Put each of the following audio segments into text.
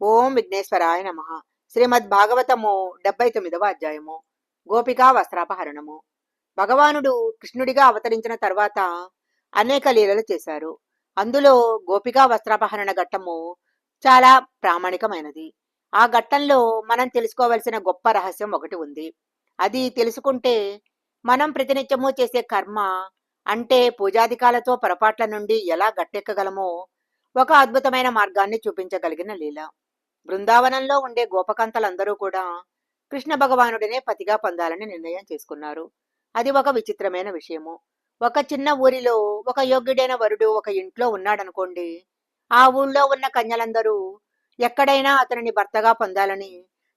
ఓం విఘ్నేశ్వరాయ నమ. శ్రీమద్ భాగవతము డెబ్బై తొమ్మిదవ అధ్యాయము. గోపికా వస్త్రాపహరణము. భగవానుడు కృష్ణుడిగా అవతరించిన తర్వాత అనేక లీలలు చేశారు. అందులో గోపికా వస్త్రాపహరణ ఘట్టము చాలా ప్రామాణికమైనది. ఆ ఘట్టంలో మనం తెలుసుకోవలసిన గొప్ప రహస్యం ఒకటి ఉంది. అది తెలుసుకుంటే మనం ప్రతినిత్యము చేసే కర్మ అంటే పూజాధికాలతో పొరపాట్ల నుండి ఎలా గట్టెక్కగలమో ఒక అద్భుతమైన మార్గాన్ని చూపించగలిగిన లీల. బృందావనంలో ఉండే గోపకాంతలందరూ కూడా కృష్ణ భగవానుడినే పతిగా పొందాలని నిర్ణయం చేసుకున్నారు. అది ఒక విచిత్రమైన విషయము. ఒక చిన్న ఊరిలో ఒక యోగ్యుడైన వరుడు ఒక ఇంట్లో ఉన్నాడనుకోండి ఆ ఊళ్ళో ఉన్న కన్యలందరూ ఎక్కడైనా అతనిని భర్తగా పొందాలని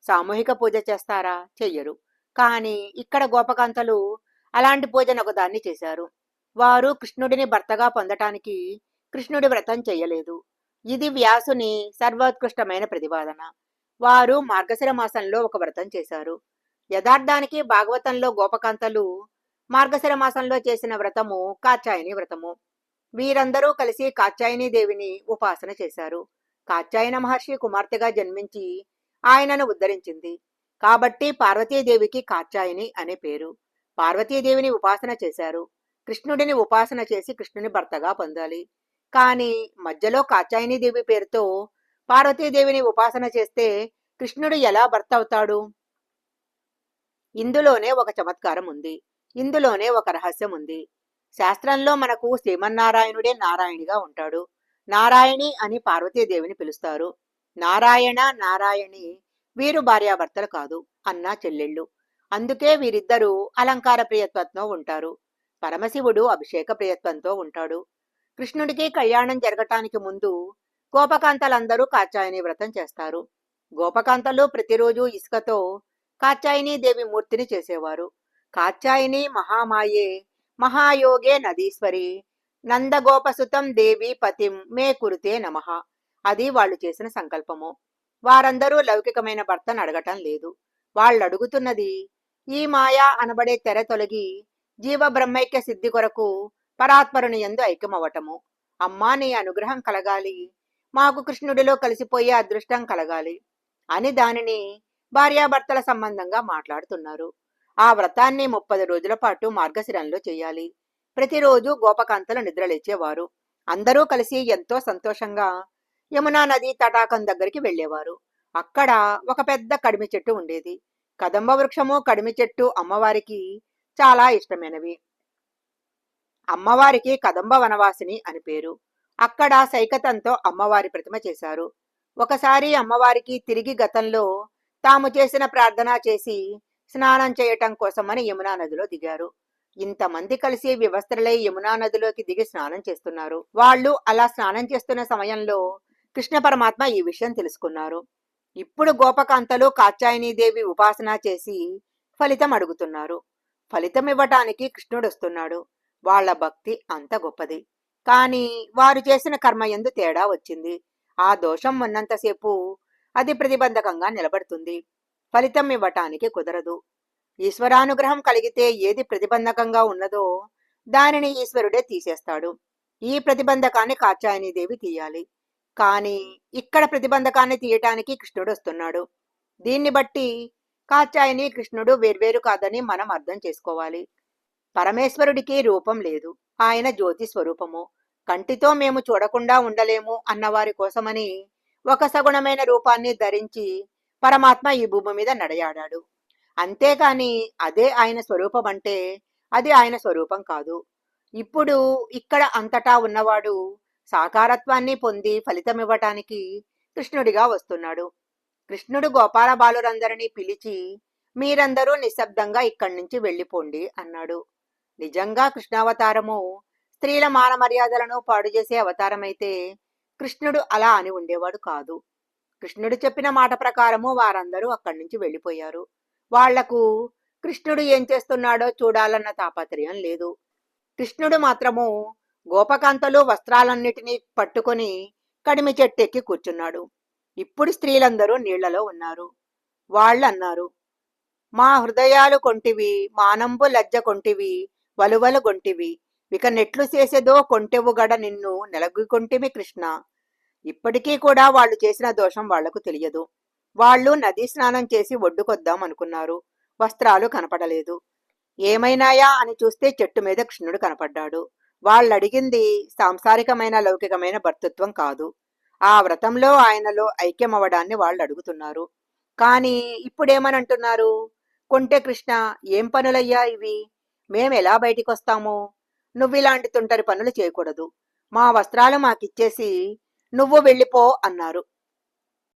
సామూహిక పూజ చేస్తారా? చెయ్యరు. కానీ ఇక్కడ గోపకాంతలు అలాంటి పూజను ఒకదాన్ని చేశారు. వారు కృష్ణుడిని భర్తగా పొందటానికి కృష్ణుడి వ్రతం చెయ్యలేదు ఇది వ్యాసుని సర్వోత్కృష్టమైన ప్రతిపాదన. వారు మార్గశిర మాసంలో ఒక వ్రతం చేశారు. యథార్థానికి భాగవతంలో గోపకాంతలు మార్గశిర మాసంలో చేసిన వ్రతము కాచాయని వ్రతము. వీరందరూ కలిసి కాచాయని దేవిని ఉపాసన చేశారు. కాచాయన మహర్షి కుమార్తెగా జన్మించి ఆయనను ఉద్ధరించింది. కాబట్టి పార్వతీదేవికి కాచాయని అనే పేరు. పార్వతీదేవిని ఉపాసన చేశారు. కృష్ణుడిని ఉపాసన చేసి కృష్ణుని భర్తగా పొందాలి. కానీ మధ్యలో కాచాయిని దేవి పేరుతో పార్వతీదేవిని ఉపాసన చేస్తే కృష్ణుడు ఎలా భర్త అవుతాడు? ఇందులోనే ఒక చమత్కారం ఉంది. ఇందులోనే ఒక రహస్యం ఉంది. శాస్త్రంలో మనకు శ్రీమన్నారాయణుడే నారాయణిగా ఉంటాడు. నారాయణి అని పార్వతీదేవిని పిలుస్తారు. నారాయణ నారాయణి వీరు భార్యాభర్తలు కాదు అన్న చెల్లెళ్ళు. అందుకే వీరిద్దరూ అలంకార ప్రియత్వంతో ఉంటారు. పరమశివుడు అభిషేక ప్రియత్వంతో ఉంటాడు. కృష్ణుడికి కళ్యాణం జరగటానికి ముందు గోపకాంతలందరూ కాచాయని వ్రతం చేస్తారు. గోపకాంతలు ప్రతిరోజు ఇసుకతో కాచాయని దేవి మూర్తిని చేసేవారు. కాచాయని మహామాయే మహాయోగే నదీశ్వరి నందగోపసుతం దేవి పతిం మే కురుతే నమః అది వాళ్ళు చేసిన సంకల్పము. వారందరూ లౌకికమైన భర్తను అడగటం లేదు. వాళ్ళు అడుగుతున్నది ఈ మాయా అనబడే తెర తొలగి జీవ బ్రహ్మైక్య సిద్ధి కొరకు పరాత్మరుని ఎందు ఐక్యమవటము అమ్మా నీ అనుగ్రహం కలగాలి. మాకు కృష్ణుడిలో కలిసిపోయే అదృష్టం కలగాలి అని దానిని భార్యాభర్తల సంబంధంగా మాట్లాడుతున్నారు. ఆ వ్రతాన్ని ముప్పది రోజుల పాటు మార్గశిరంలో చేయాలి. ప్రతిరోజు గోపకాంతలు నిద్రలేచేవారు. అందరూ కలిసి ఎంతో సంతోషంగా యమునా నది తటాకం దగ్గరికి వెళ్ళేవారు. అక్కడ ఒక పెద్ద కడిమి చెట్టు ఉండేది. కదంబ వృక్షము కడిమి చెట్టు అమ్మవారికి చాలా ఇష్టమైనవి. అమ్మవారికి కదంబ వనవాసిని అని పేరు. అక్కడ సైకతంతో అమ్మవారి ప్రతిమ చేశారు. ఒకసారి అమ్మవారికి తిరిగి గతంలో తాము చేసిన ప్రార్థన చేసి స్నానం చేయటం కోసమని యమునా నదిలో దిగారు. ఇంతమంది కలిసి వివస్త్రలై యమునా నదిలోకి దిగి స్నానం చేస్తున్నారు. వాళ్ళు అలా స్నానం చేస్తున్న సమయంలో కృష్ణ పరమాత్మ ఈ విషయం తెలుసుకున్నారు. ఇప్పుడు గోపకాంతలు కాచాయనీదేవి ఉపాసన చేసి ఫలితం అడుగుతున్నారు. ఫలితం ఇవ్వటానికి కృష్ణుడు వస్తున్నాడు. వాళ్ళ భక్తి అంత గొప్పది. కాని వారు చేసిన కర్మ ఎందు తేడా వచ్చింది. ఆ దోషం ఉన్నంతసేపు అది ప్రతిబంధకంగా నిలబడుతుంది. ఫలితం ఇవ్వటానికి కుదరదు. ఈశ్వరానుగ్రహం కలిగితే ఏది ప్రతిబంధకంగా ఉన్నదో దానిని ఈశ్వరుడే తీసేస్తాడు. ఈ ప్రతిబంధకాన్ని కాచాయనీదేవి తీయాలి. కానీ ఇక్కడ ప్రతిబంధకాన్ని తీయటానికి కృష్ణుడు వస్తున్నాడు. దీన్ని బట్టి కాచాయని కృష్ణుడు వేర్వేరు కాదని మనం అర్థం చేసుకోవాలి. పరమేశ్వరుడికి రూపం లేదు. ఆయన జ్యోతి స్వరూపము. కంటితో మేము చూడకుండా ఉండలేము అన్నవారి కోసమని ఒక సగుణమైన రూపాన్ని ధరించి పరమాత్మ ఈ భూమి మీద నడయాడాడు. అంతేకాని అదే ఆయన స్వరూపం అంటే అది ఆయన స్వరూపం కాదు. ఇప్పుడు ఇక్కడ అంతటా ఉన్నవాడు సాకారత్వాన్ని పొంది ఫలితమివ్వటానికి కృష్ణుడిగా వస్తున్నాడు. కృష్ణుడు గోపాల బాలురందరినీ పిలిచి మీరందరూ నిశ్శబ్దంగా ఇక్కడి నుంచి వెళ్ళిపోండి అన్నాడు. నిజంగా కృష్ణావతారము స్త్రీల మాన మర్యాదలను పాడు చేసే అవతారమైతే కృష్ణుడు అలా అని ఉండేవాడు కాదు. కృష్ణుడు చెప్పిన మాట ప్రకారము వారందరూ అక్కడి నుంచి వెళ్ళిపోయారు. వాళ్ళకు కృష్ణుడు ఏం చేస్తున్నాడో చూడాలన్న తాపత్రయం లేదు. కృష్ణుడు మాత్రము గోపకాంతలు వస్త్రాలన్నిటినీ పట్టుకొని కడిమి చెట్టెక్కి కూర్చున్నాడు. ఇప్పుడు స్త్రీలందరూ నీళ్ళలో ఉన్నారు. వాళ్ళన్నారు మా హృదయాలు కొంటివి మానంబు లజ్జ కొంటివి వలువలు గొంటివి ఇక నెట్లు చేసేదో కొంటెవు గడ నిన్ను నెలగుకొంటిమి కృష్ణ. ఇప్పటికీ కూడా వాళ్ళు చేసిన దోషం వాళ్ళకు తెలియదు. వాళ్ళు నదీ స్నానం చేసి ఒడ్డుకొద్దాం అనుకున్నారు. వస్త్రాలు కనపడలేదు. ఏమైనాయా అని చూస్తే చెట్టు మీద కృష్ణుడు కనపడ్డాడు. వాళ్ళడిగింది సాంసారికమైన లౌకికమైన భర్తృత్వం కాదు. ఆ వ్రతంలో ఆయనలో ఐక్యమవడాన్ని వాళ్ళు అడుగుతున్నారు కానీ ఇప్పుడేమనంటున్నారు? కొంటే కృష్ణ ఏం పనులయ్యా ఇవి? మేమెలా బయటికొస్తాము? నువ్విలాంటి తుంటరి పనులు చేయకూడదు. మా వస్త్రాలు మాకిచ్చేసి నువ్వు వెళ్ళిపో అన్నారు.